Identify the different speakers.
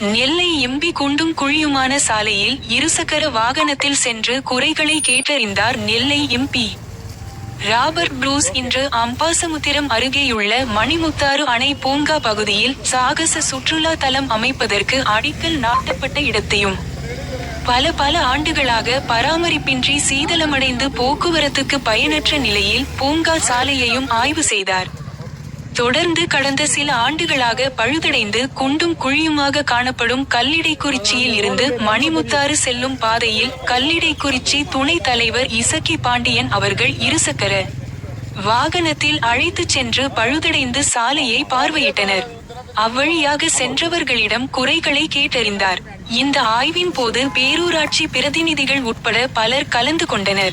Speaker 1: நெல்லை MP குண்டும் குழியுமான சாலையில் இருசக்கர வாகனத்தில் சென்று குறைகளை கேட்டறிந்தார் நெல்லை எம்பி. ராபர்ட் ப்ரூஸ் இன்று அம்பாசமுத்திரம் அருகேயுள்ள மணிமுத்தாறு அணை பூங்கா பகுதியில் சாகச சுற்றுலா தலம் அமைப்பதற்கு அடிக்கல் நாட்டப்பட்ட இடத்தையும் பல பல ஆண்டுகளாக பராமரிப்பின்றி சீதளமடைந்து போக்குவரத்துக்கு பயனற்ற நிலையில் பூங்கா சாலையையும் ஆய்வு செய்தார். தொடர்ந்து கடந்த சில ஆண்டுகளாக பழுதடைந்து குண்டும் குழியுமாக காணப்படும் கல்லிடைக்குறிச்சியில் இருந்து மணிமுத்தாறு செல்லும் பாதையில் கல்லிடைக்குறிச்சி துணைத் தலைவர் இசக்கி பாண்டியன் அவர்கள் இருசக்கர வாகனத்தில் அழைத்துச் சென்று பழுதடைந்து சாலையை பார்வையிட்டனர். அவ்வழியாக சென்றவர்களிடம் குறைகளை கேட்டறிந்தார். இந்த ஆய்வின் போது பேரூராட்சி பிரதிநிதிகள் உட்பட பலர் கலந்து கொண்டனர்.